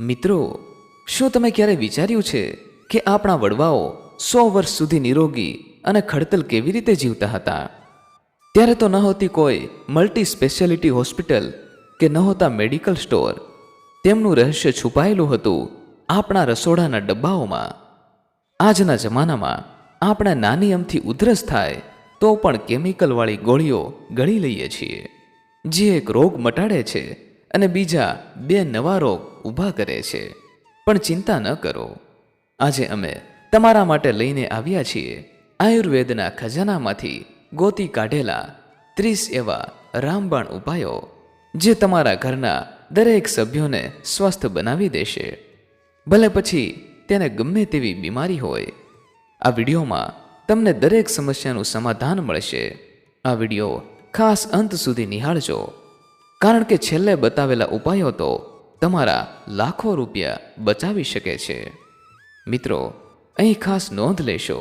મિત્રો, શું તમે ક્યારે વિચાર્યું છે કે આપણા વડવાઓ સો વર્ષ સુધી નિરોગી અને ખડતલ કેવી રીતે જીવતા હતા? ત્યારે તો નહોતી કોઈ મલ્ટી સ્પેશિયાલિટી હોસ્પિટલ કે નહોતા મેડિકલ સ્ટોર. તેમનું રહસ્ય છુપાયેલું હતું આપણા રસોડાના ડબ્બાઓમાં. આજના જમાનામાં આપણે નાની અમથી ઉધરસ થાય તો પણ કેમિકલવાળી ગોળીઓ ગળી લઈએ છીએ. જે એક રોગ મટાડે છે અને બીજા બે નવા રોગ ઊભા કરે છે. પણ ચિંતા ન કરો. આજે અમે તમારા માટે લઈને આવ્યા છીએ આયુર્વેદના ખજાનામાંથી ગોતી કાઢેલા ત્રીસ એવા રામબાણ ઉપાયો, જે તમારા ઘરના દરેક સભ્યોને સ્વસ્થ બનાવી દેશે. ભલે પછી તેને ગમે તેવી બીમારી હોય. આ વિડીયોમાં તમને દરેક સમસ્યાનું સમાધાન મળશે. આ વીડિયો ખાસ અંત સુધી નિહાળજો. કારણ કે છેલ્લે બતાવેલા ઉપાયો તો તમારા લાખો રૂપિયા બચાવી શકે છે. મિત્રો, અહીં ખાસ નોંધ લેશો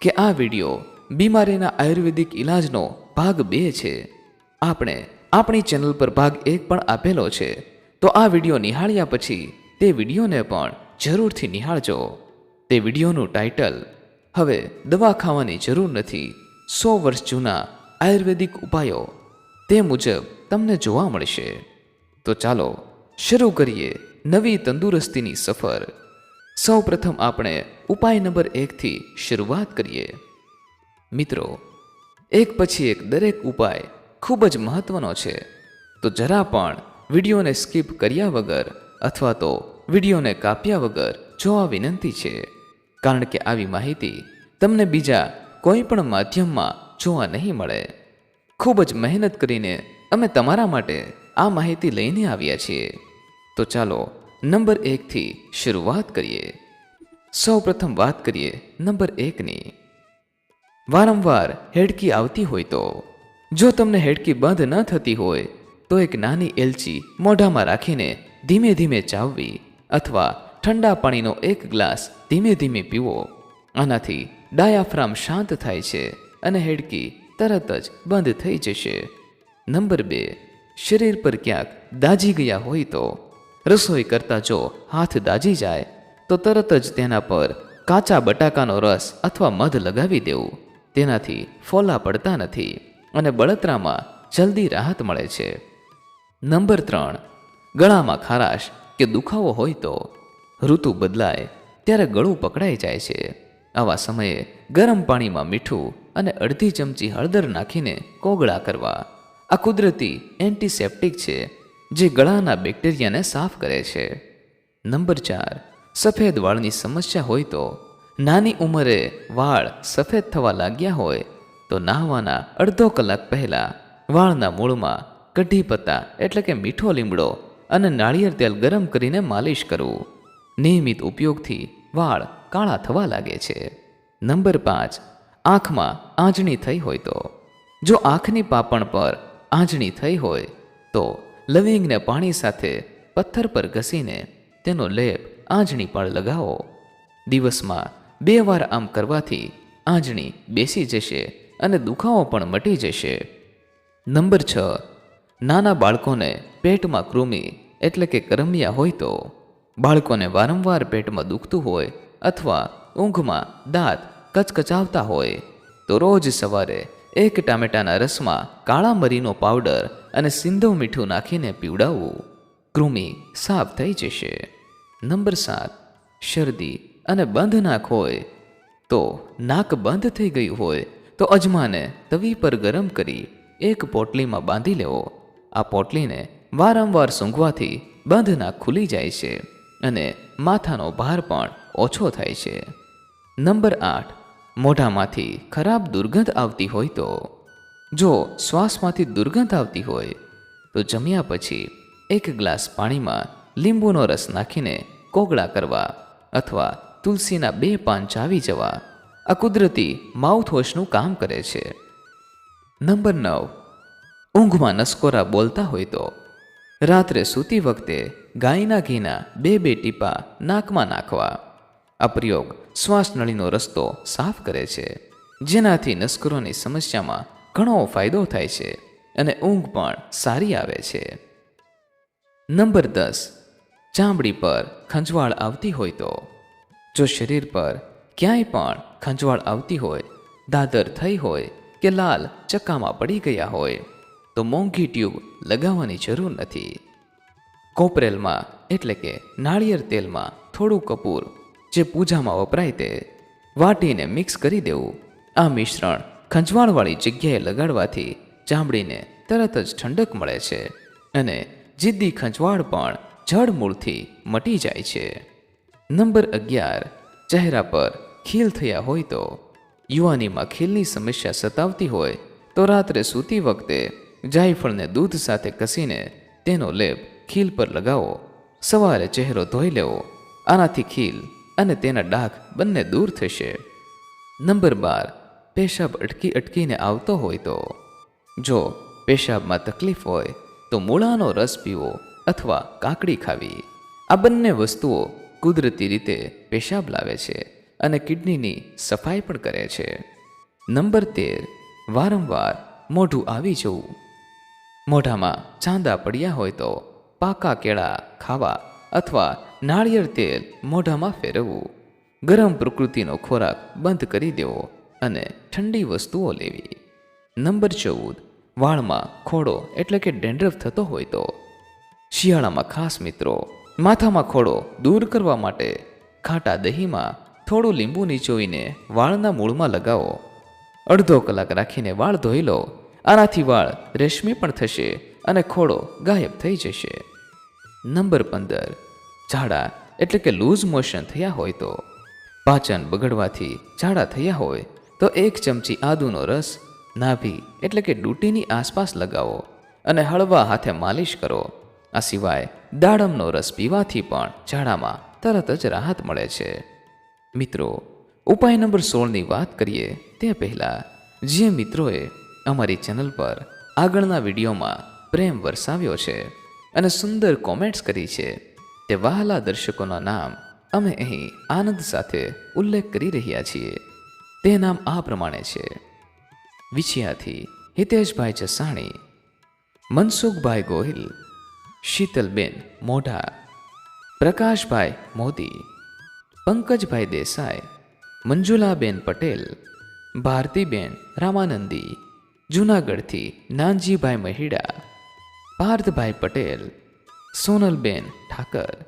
કે આ વીડિયો બીમારીના આયુર્વેદિક ઇલાજનો ભાગ બે છે. આપણે આપણી ચેનલ પર ભાગ એક પણ આપેલો છે. તો આ વીડિયો નિહાળ્યા પછી તે વિડીયોને પણ જરૂરથી નિહાળજો. તે વિડીયોનું ટાઇટલ હવે દવા ખાવાની જરૂર નથી. સો વર્ષ જૂના આયુર્વેદિક ઉપાયો તે મુજબ તમને જોવા મળશે. તો ચાલો, શરૂ કરીએ નવી તંદુરસ્તીની સફર. સૌ પ્રથમ આપણે ઉપાય નંબર એકથી શરૂઆત કરીએ. મિત્રો, એક પછી એક દરેક ઉપાય ખૂબ જ મહત્વનો છે. તો જરા પણ વિડીયોને સ્કીપ કર્યા વગર અથવા તો વિડીયોને કાપ્યા વગર જોવા વિનંતી છે. કારણ કે આવી માહિતી તમને બીજા કોઈ પણ માધ્યમમાં જોવા નહીં મળે. ખૂબ જ મહેનત કરીને અમે તમારા માટે આ માહિતી લઈને આવ્યા છીએ. તો ચાલો, નંબર એકથી શરૂઆત કરીએ. સૌ પ્રથમ વાત કરીએ નંબર એકની વારંવાર હેડકી આવતી હોય તો. જો તમને હેડકી બંધ ન થતી હોય, તો એક નાની એલચી મોઢામાં રાખીને ધીમે ધીમે ચાવવી અથવા ઠંડા પાણીનો એક ગ્લાસ ધીમે ધીમે પીવો. આનાથી ડાયાફ્રામ શાંત થાય છે અને હેડકી તરત જ બંધ થઈ જશે. નંબર બે, શરીર પર ક્યાંક દાજી ગયા હોય તો રસોઈ કરતા જો હાથ દાજી જાય, તો તરત જ તેના પર કાચા બટાકાનો રસ અથવા મધ લગાવી દેવું. તેનાથી ફોલા પડતા નથી અને બળતરામાં જલ્દી રાહત મળે છે. નંબર ત્રણ, ગળામાં ખારાશ કે દુખાવો હોય તો ઋતુ બદલાય ત્યારે ગળું પકડાઈ જાય છે. આવા સમયે ગરમ પાણીમાં મીઠું અને અડધી ચમચી હળદર નાખીને કોગળા કરવા. આ કુદરતી એન્ટિસેપ્ટિક છે, જે ગળાના બેક્ટેરિયાને સાફ કરે છે. નંબર ચાર, સફેદ વાળની સમસ્યા હોય તો. નાની ઉંમરે વાળ સફેદ થવા લાગ્યા હોય, તો નાહવાના અડધો કલાક પહેલાં વાળના મૂળમાં કઢી પત્તા, એટલે કે મીઠો લીમડો અને નાળિયેર તેલ ગરમ કરીને માલિશ કરવું. નિયમિત ઉપયોગથી વાળ કાળા થવા લાગે છે. નંબર પાંચ, આંખમાં આંજણી થઈ હોય તો. જો આંખની પાપણ પર આંજણી થઈ હોય તો લવિંગને પાણી સાથે પથ્થર પર ઘસીને તેનો લેપ આંજણી પર લગાવો. દિવસમાં બે વાર આમ કરવાથી આંજણી બેસી જશે અને દુખાવો પણ મટી જશે. નંબર છ. નાના બાળકોને પેટમાં કૃમિ એટલે કે કરમિયા હોય તો બાળકોને વારંવાર પેટમાં દુખતું હોય અથવા ઊંઘમાં દાંત કચકચાવતા હોય તો રોજ સવારે એક ટામેટાના રસમાં કાળા મરીનો પાવડર અને સિંધવ મીઠું નાખીને પીવડાવવું. કૃમિ સાફ થઈ જશે. નંબર સાત, શરદી અને બંધ નાક હોય તો નાક બંધ થઈ ગયું હોય તો અજમાને તવી પર ગરમ કરી એક પોટલીમાં બાંધી લેવો. આ પોટલીને વારંવાર સૂંઘવાથી બંધ નાક ખુલી જાય છે અને માથાનો ભાર પણ ઓછો થાય છે. નંબર આઠ મોઢામાંથી ખરાબ દુર્ગંધ આવતી હોય તો, જો શ્વાસમાંથી દુર્ગંધ આવતી હોય, તો જમ્યા પછી એક ગ્લાસ પાણીમાં લીંબુનો રસ નાખીને કોગળા કરવા અથવા તુલસીના બે પાન ચાવી જવા આ કુદરતી માઉથવોશનું કામ કરે છે. નંબર નવ. ઊંઘમાં નસકોરા બોલતા હોય તો, રાત્રે સૂતી વખતે ગાયના ઘીના બે બે ટીપા નાકમાં નાખવા. આ પ્રયોગ શ્વાસનળીનો રસ્તો સાફ કરે છે. જેનાથી નસકરોની સમસ્યામાં ઘણો ફાયદો થાય છે અને ઊંઘ પણ સારી આવે છે. નંબર દસ, ચામડી પર ખંજવાળ આવતી હોય તો. જો શરીર પર ક્યાંય પણ ખંજવાળ આવતી હોય, દાદર થઈ હોય કે લાલ ચક્કામાં પડી ગયા હોય, તો મોંઘી ટ્યુબ લગાવવાની જરૂર નથી. કોપરેલમાં, એટલે કે નાળિયેર તેલમાં થોડું કપૂર જે પૂજામાં વપરાય તે વાટીને મિક્સ કરી દેવું. આ મિશ્રણ ખંજવાળવાળી જગ્યાએ લગાડવાથી ચામડીને તરત જ ઠંડક મળે છે અને જિદ્દી ખંજવાળ પણ જડમૂળથી મટી જાય છે. નંબર અગિયાર, ચહેરા પર ખીલ થયા હોય તો યુવાનીમાં ખીલની સમસ્યા સતાવતી હોય તો રાત્રે સૂતી વખતે જાયફળને દૂધ સાથે કસીને તેનો લેપ ખીલ પર લગાવો. સવારે ચહેરો ધોઈ લેવો. આનાથી ખીલ અને તેના ડાઘ બંને દૂર થશે. નંબર બાર, પેશાબ અટકી અટકીને આવતો હોય તો. જો પેશાબમાં તકલીફ હોય, તો મૂળાનો રસ પીવો અથવા કાકડી ખાવી. આ બંને વસ્તુઓ કુદરતી રીતે પેશાબ લાવે છે અને કિડનીની સફાઈ પણ કરે છે. નંબર તેર, વારંવાર મોઢું આવી જવું. મોઢામાં ચાંદા પડ્યા હોય તો પાકા કેળા ખાવા અથવા નાળિયેર તેલ મોઢામાં ફેરવવું, ગરમ પ્રકૃતિનો ખોરાક બંધ કરી દેવો અને ઠંડી વસ્તુઓ લેવી. નંબર ચૌદ, વાળમાં ખોડો એટલે કે ડેન્ડ્રફ થતો હોય તો. શિયાળામાં ખાસ મિત્રો, માથામાં ખોડો દૂર કરવા માટે ખાટા દહીંમાં થોડું લીંબુ નીચોવીને વાળના મૂળમાં લગાવો. અડધો કલાક રાખીને વાળ ધોઈ લો, આનાથી વાળ રેશમી પણ થશે અને ખોડો ગાયબ થઈ જશે. નંબર પંદર ઝાડા એટલે કે લૂઝ મોશન થયા હોય તો. પાચન બગડવાથી ઝાડા થયા હોય તો એક ચમચી આદુનો રસ, નાભી એટલે કે ડૂટીની આસપાસ લગાવો અને હળવા હાથે માલિશ કરો. આ સિવાય દાડમનો રસ પીવાથી પણ ઝાડામાં તરત જ રાહત મળે છે. મિત્રો, ઉપાય નંબર સોળની વાત કરીએ તે પહેલાં, જે મિત્રોએ અમારી ચેનલ પર આગળના વિડીયોમાં પ્રેમ વરસાવ્યો છે અને સુંદર કોમેન્ટ્સ કરી છે તે વહાલા દર્શકોના નામ અમે અહીં આનંદ સાથે ઉલ્લેખ કરી રહ્યા છીએ. તે નામ આ પ્રમાણે છે. વિછિયાથી હિતેશભાઈ જસાણી, મનસુખભાઈ ગોહિલ, શીતલબેન મોઢા, પ્રકાશભાઈ મોદી, પંકજભાઈ દેસાઈ, મંજુલાબેન પટેલ, ભારતીબેન રામાનંદી, જૂનાગઢથી નાનજીભાઈ મહિડા, પાર્થભાઈ પટેલ સોનલબેન ઠાકર,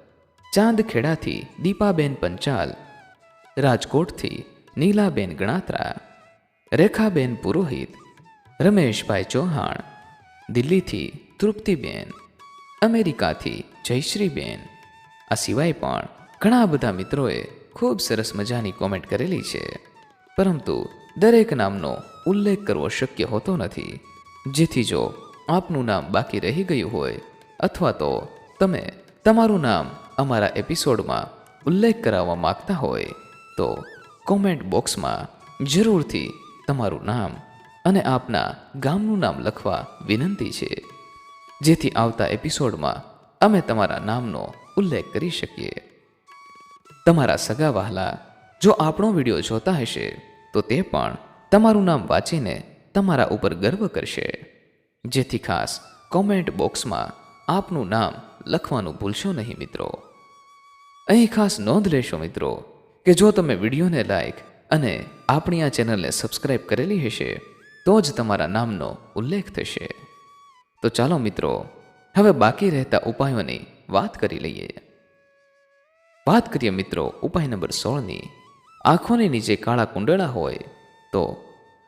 ચાંદખેડાથી દીપાબેન પંચાલ, રાજકોટથી નીલાબેન ગણાત્રા, રેખાબેન પુરોહિત, રમેશભાઈ ચૌહાણ, દિલ્હીથી તૃપ્તિબેન, અમેરિકાથી જયશ્રીબેન, આ સિવાય પણ ઘણા બધા મિત્રોએ ખૂબ સરસ મજાની કોમેન્ટ કરેલી છે. પરંતુ દરેક નામનો ઉલ્લેખ કરવો શક્ય હોતો નથી. જેથી જો આપનું નામ બાકી રહી ગયું હોય અથવા તો તમે તમારું નામ અમારા એપિસોડમાં ઉલ્લેખ કરાવવા માગતા હોય, તો કોમેન્ટ બોક્સમાં જરૂરથી તમારું નામ અને આપના ગામનું નામ લખવા વિનંતી છે. જેથી આવતા એપિસોડમાં અમે તમારા નામનો ઉલ્લેખ કરી શકીએ. તમારા સગા વહાલા જો આપણો વીડિયો જોતા હશે, તો તે પણ તમારું નામ વાંચીને તમારા ઉપર ગર્વ કરશે. જેથી ખાસ કોમેન્ટ બોક્સમાં આપનું નામ લખવાનું ભૂલશો નહીં મિત્રો. અહીં ખાસ નોંધ લેશો મિત્રો કે જો તમે વિડીયોને લાઈક અને આપણી આ ચેનલને સબસ્ક્રાઇબ કરેલી હશે, તો જ તમારા નામનો ઉલ્લેખ થશે. તો ચાલો મિત્રો, હવે બાકી રહેતા ઉપાયોની વાત કરી લઈએ. વાત કરીએ મિત્રો ઉપાય નંબર સોળની. આંખોની નીચે કાળા કુંડળા હોય તો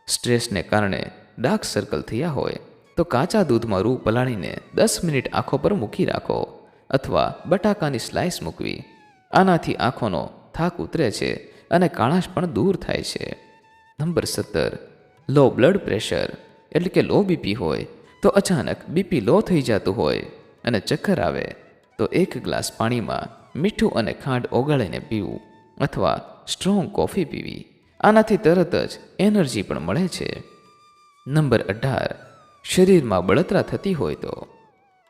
સ્ટ્રેસને કારણે ડાર્ક સર્કલ થયા હોય. તો કાચા દૂધમાં રૂ પલાળીને દસ મિનિટ આંખો પર મૂકી રાખો અથવા બટાકાની સ્લાઇસ મૂકવી. આનાથી આંખોનો થાક ઉતરે છે અને કાળાશ પણ દૂર થાય છે. નંબર સત્તર. લો બ્લડ પ્રેશર એટલે કે લો બીપી હોય તો અચાનક બીપી લો થઈ જતું હોય અને ચક્કર આવે તો એક ગ્લાસ પાણીમાં મીઠું અને ખાંડ ઓગાળીને પીવું અથવા સ્ટ્રોંગ કોફી પીવી. આનાથી તરત જ એનર્જી પણ મળે છે. નંબર અઢાર. શરીરમાં બળતરા થતી હોય તો.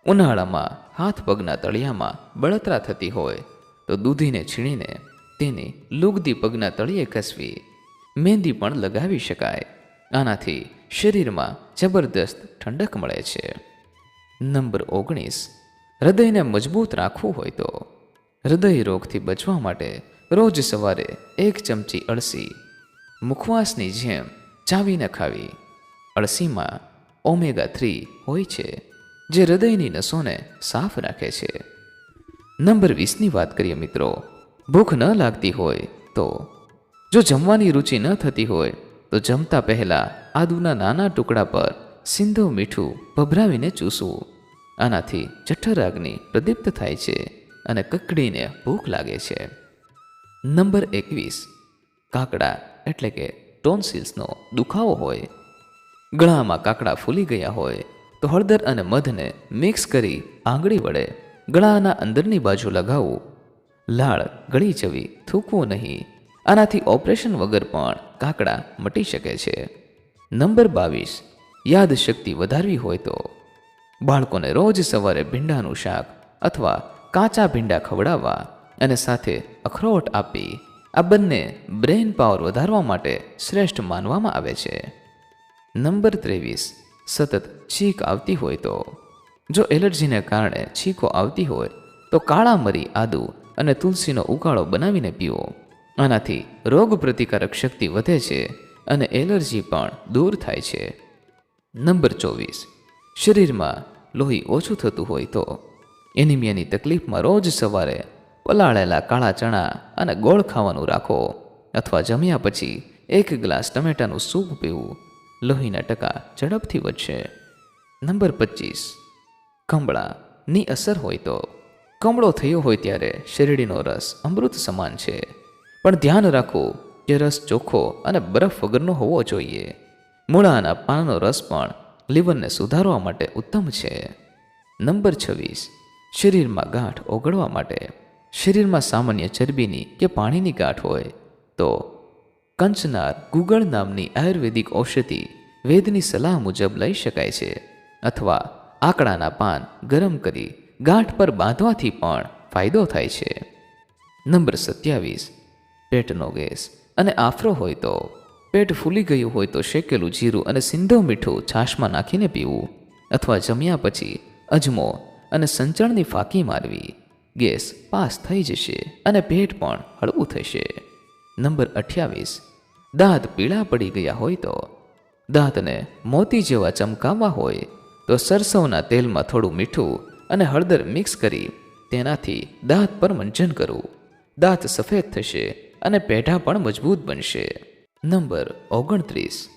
ઉનાળામાં હાથ પગના તળિયામાં બળતરા થતી હોય તો દૂધીને છીણીને તેની લુગદી પગના તળિયે ઘસવી. મહેંદી પણ લગાવી શકાય. આનાથી શરીરમાં જબરદસ્ત ઠંડક મળે છે. નંબર ઓગણીસ. હૃદયને મજબૂત રાખવું હોય તો. હૃદય રોગથી બચવા માટે રોજ સવારે એક ચમચી અળસી, મુખવાસની જેમ ચાવીને ખાવી અળસીમાં ઓમેગા થ્રી હોય છે, જે હૃદયની નસોને સાફ રાખે છે. નંબર વીસની વાત કરીએ મિત્રો, ભૂખ ન લાગતી હોય તો. જો જમવાની રુચિ ન થતી હોય, તો જમતા પહેલાં આદુના નાના ટુકડા પર સિંધો મીઠું ભભરાવીને ચૂસવું. આનાથી જઠર અગ્નિ પ્રદીપ્ત થાય છે અને કકડીને ભૂખ લાગે છે. નંબર એકવીસ, કાકડા એટલે કે ટોન્સિલ્સનો દુખાવો હોય ગળામાં કાકડા ફૂલી ગયા હોય તો હળદર અને મધને મિક્સ કરી આંગળી વડે ગળાના અંદરની બાજુ લગાવવું લાળ ગળી જવી થૂકવું નહીં. આનાથી ઓપરેશન વગર પણ કાકડા મટી શકે છે. નંબર બાવીસ. યાદશક્તિ વધારવી હોય તો. બાળકોને રોજ સવારે ભીંડાનું શાક અથવા કાચા ભીંડા ખવડાવવા અને સાથે અખરોટ આપી આ બંને બ્રેન પાવર વધારવા માટે શ્રેષ્ઠ માનવામાં આવે છે. નંબર ત્રેવીસ, સતત છીંક આવતી હોય તો. જો એલર્જીને કારણે છીંકો આવતી હોય, તો કાળા મરી આદુ અને તુલસીનો ઉકાળો બનાવીને પીવો. આનાથી રોગ પ્રતિકારક શક્તિ વધે છે અને એલર્જી પણ દૂર થાય છે. નંબર ચોવીસ, શરીરમાં લોહી ઓછું થતું હોય તો. એનિમિયાની તકલીફમાં રોજ સવારે પલાળેલા કાળા ચણા અને ગોળ ખાવાનું રાખો. અથવા જમ્યા પછી એક ગ્લાસ ટમેટાનું સૂપ પીવું. લોહીના ટકા ઝડપથી વધશે. નંબર પચીસ. કમળાની અસર હોય તો. કમળો થયો હોય ત્યારે શેરડીનો રસ અમૃત સમાન છે. પણ ધ્યાન રાખો કે રસ ચોખ્ખો અને બરફ વગરનો હોવો જોઈએ. મૂળાના પાનનો રસ પણ લીવરને સુધારવા માટે ઉત્તમ છે. નંબર છવ્વીસ. શરીરમાં ગાંઠ ઓગળવા માટે. શરીરમાં સામાન્ય ચરબીની કે પાણીની ગાંઠ હોય તો કંચનાર ગુગળ નામની આયુર્વેદિક ઔષધિ વેદની સલાહ મુજબ લઈ શકાય છે અથવા આકડાના પાન ગરમ કરી ગાંઠ પર બાંધવાથી પણ ફાયદો થાય છે. નંબર સત્યાવીસ, પેટનો ગેસ અને આફરો હોય તો. પેટ ફૂલી ગયું હોય તો શેકેલું જીરું અને સિંધો મીઠું છાશમાં નાખીને પીવું અથવા જમ્યા પછી અજમો અને સંચળની ફાંકી મારવી. ગેસ પાસ થઈ જશે અને પેટ પણ હળવું થશે. નંબર અઠ્યાવીસ. દાંત પીળા પડી ગયા હોય તો. દાંતને મોતી જેવા ચમકાવવા હોય તો સરસવના તેલમાં થોડું મીઠું અને હળદર મિક્સ કરી તેનાથી દાંત પર મંજન કરવું દાંત સફેદ થશે અને પેઢા પણ મજબૂત બનશે. નંબર ઓગણત્રીસ.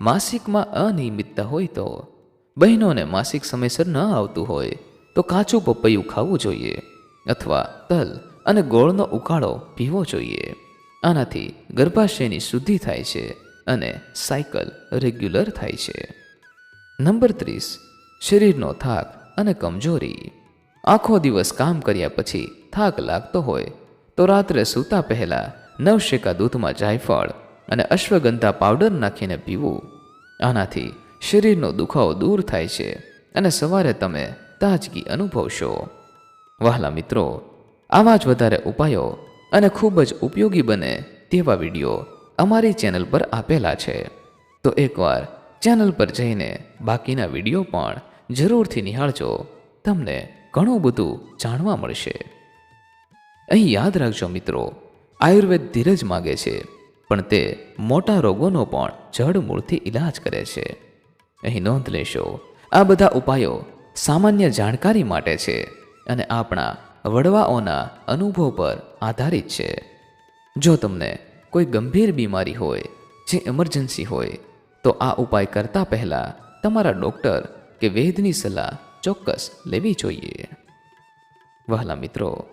માસિકમાં અનિયમિતતા હોય તો. બહેનોને માસિક સમયસર ન આવતું હોય તો કાચું પપૈયું ખાવું જોઈએ અથવા તલ અને ગોળનો ઉકાળો પીવો જોઈએ. આનાથી ગર્ભાશયની શુદ્ધિ થાય છે અને સાયકલ રેગ્યુલર થાય છે. નંબર ત્રીસ, શરીરનો થાક અને કમજોરી. આખો દિવસ કામ કર્યા પછી થાક લાગતો હોય તો રાત્રે સૂતા પહેલા નવશેકા દૂધમાં જાયફળ અને અશ્વગંધા પાવડર નાખીને પીવું. આનાથી શરીરનો દુખાવો દૂર થાય છે અને સવારે તમે તાજગી અનુભવશો. વહાલા મિત્રો, આવા જ વધારે ઉપાયો અને ખૂબ જ ઉપયોગી બને તેવા વીડિયો અમારી ચેનલ પર આપેલા છે. તો એકવાર ચેનલ પર જઈને બાકીના વીડિયો પણ જરૂરથી નિહાળજો. તમને ઘણું બધું જાણવા મળશે. અહીં યાદ રાખજો મિત્રો, આયુર્વેદ ધીરજ માગે છે, પણ તે મોટા રોગોનો પણ જડમૂળથી ઈલાજ કરે છે. અહીં નોંધ લેશો, આ બધા ઉપાયો સામાન્ય જાણકારી માટે છે અને આપણા વડવાઓના અનુભવ પર આધારિત છે. જો તમને કોઈ ગંભીર બીમારી હોય, જે ઇમરજન્સી હોય, તો આ ઉપાય કરતા પહેલા તમારા ડૉક્ટર કે વૈદ્યની સલાહ ચોક્કસ લેવી જોઈએ. વહાલા મિત્રો,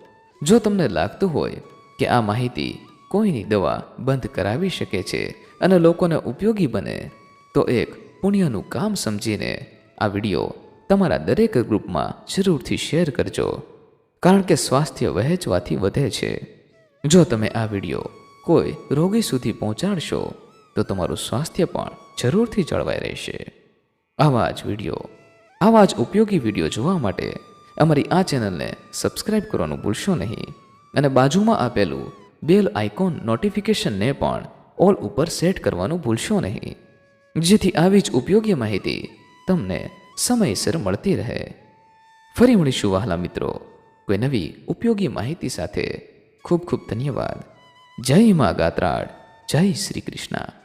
જો તમને લાગતું હોય કે આ માહિતી કોઈની દવા બંધ કરાવી શકે છે અને લોકોને ઉપયોગી બને, તો એક પુણ્યનું કામ સમજીને આ વીડિયો તમારા દરેક ગ્રુપમાં જરૂરથી શેર કરજો. કારણ કે સ્વાસ્થ્ય વહેંચવાથી વધે છે. જો તમે આ વીડિયો કોઈ રોગી સુધી પહોંચાડશો, તો તમારું સ્વાસ્થ્ય પણ જરૂરથી જળવાઈ રહેશે. આવા જ વીડિયો, આવા જ ઉપયોગી વીડિયો જોવા માટે અમારી આ ચેનલને સબસ્ક્રાઇબ કરવાનું ભૂલશો નહીં અને બાજુમાં આપેલું બેલ આઇકોન નોટિફિકેશનને પણ ઓલ ઉપર સેટ કરવાનું ભૂલશો નહીં. જેથી આવી જ ઉપયોગી માહિતી તમને સમયસર મળતી રહે. ફરી મળીશું વહાલા મિત્રો. કોઈ નવી ઉપયોગી માહિતી સાથે ખૂબ ખૂબ ધન્યવાદ. જય મા ગાત્રાળ. જય શ્રી કૃષ્ણ.